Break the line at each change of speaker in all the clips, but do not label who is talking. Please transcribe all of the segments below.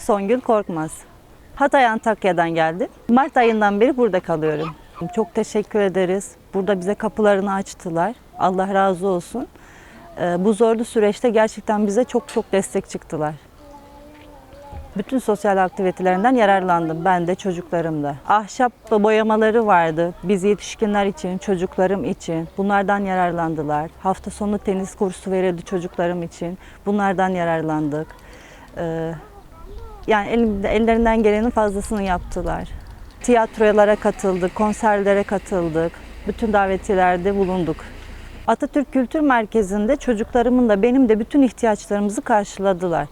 Songül Korkmaz. Hatay Antakya'dan geldim. Mart ayından beri burada kalıyorum. Çok teşekkür ederiz. Burada bize kapılarını açtılar. Allah razı olsun. Ee, Bu zorlu süreçte gerçekten bize çok çok destek çıktılar. Bütün sosyal aktivitelerinden yararlandım. Ben de çocuklarım da. Ahşap boyamaları vardı. Biz yetişkinler için, çocuklarım için. Bunlardan yararlandılar. Hafta sonu tenis kursu verildi çocuklarım için. Bunlardan yararlandık. Ee, yani ellerinden gelenin fazlasını yaptılar. Tiyatrolara katıldık, konserlere katıldık. Bütün davetiyelerde bulunduk. Atatürk Kültür Merkezi'nde çocuklarımın da benim de bütün ihtiyaçlarımızı karşıladılar.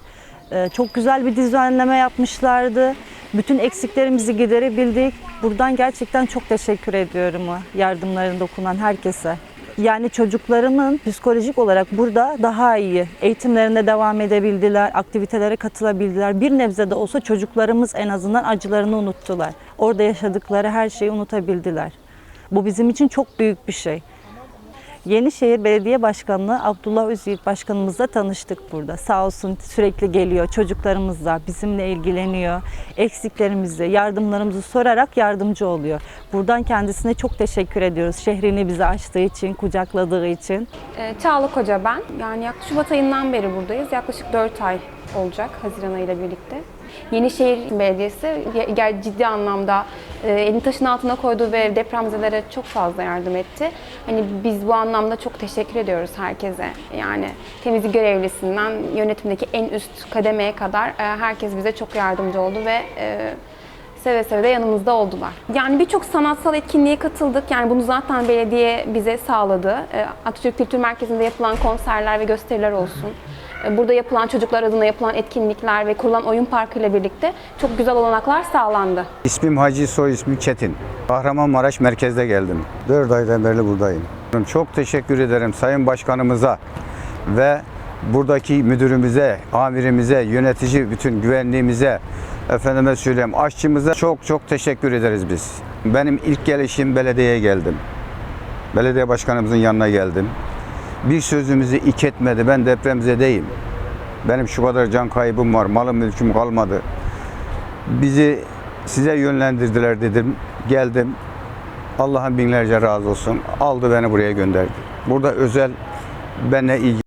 Ee, Çok güzel bir düzenleme yapmışlardı. Bütün eksiklerimizi giderebildik. Buradan gerçekten çok teşekkür ediyorum yardımlarında dokunan herkese. Yani çocuklarımın psikolojik olarak burada daha iyi eğitimlerine devam edebildiler, aktivitelere katılabildiler. Bir nebze de olsa çocuklarımız en azından acılarını unuttular. Orada yaşadıkları her şeyi unutabildiler. Bu bizim için çok büyük bir şey. Yenişehir Belediye Başkanlığı Abdullah Üzyiğit Başkanımızla tanıştık burada. Sağ olsun sürekli geliyor çocuklarımızla bizimle ilgileniyor. Eksiklerimizi, yardımlarımızı sorarak yardımcı oluyor. Buradan kendisine çok teşekkür ediyoruz. Şehrini bize açtığı için, kucakladığı için.
Ee, Çağla Koca ben. Yani yaklaşık Şubat ayından beri buradayız. Yaklaşık 4 ay olacak Haziran ayıyla birlikte. Yenişehir Belediyesi ciddi anlamda elini taşın altına koydu ve depremzedelere çok fazla yardım etti. Hani biz bu anlamda çok teşekkür ediyoruz herkese. Yani temizlik görevlisinden yönetimdeki en üst kademeye kadar e, herkes bize çok yardımcı oldu ve e, seve seve de yanımızda oldular. Yani birçok sanatsal etkinliğe katıldık. Yani bunu zaten belediye bize sağladı. Atatürk Kültür Merkezi'nde yapılan konserler ve gösteriler olsun. Ee, Burada yapılan çocuklar adına yapılan etkinlikler ve kurulan oyun parkı ile birlikte çok güzel olanaklar sağlandı.
İsmim Hacı, soy ismi Çetin. Kahramanmaraş merkezde geldim. 4 aydan beri buradayım. Çok teşekkür ederim Sayın Başkanımıza ve buradaki müdürümüze, amirimize, yönetici bütün güvenliğimize, efendime söyleyeyim aşçımıza çok çok teşekkür ederiz biz. Benim ilk gelişim belediyeye geldim. Belediye başkanımızın yanına geldim. Bir sözümüzü ik etmedi. Ben depremzedeyim. Benim şu kadar can kaybım var. Malım mülküm kalmadı bizi size yönlendirdiler dedim. Geldim. Allah'ın binlerce razı olsun. Aldı beni buraya gönderdi. Burada özel benimle ilgili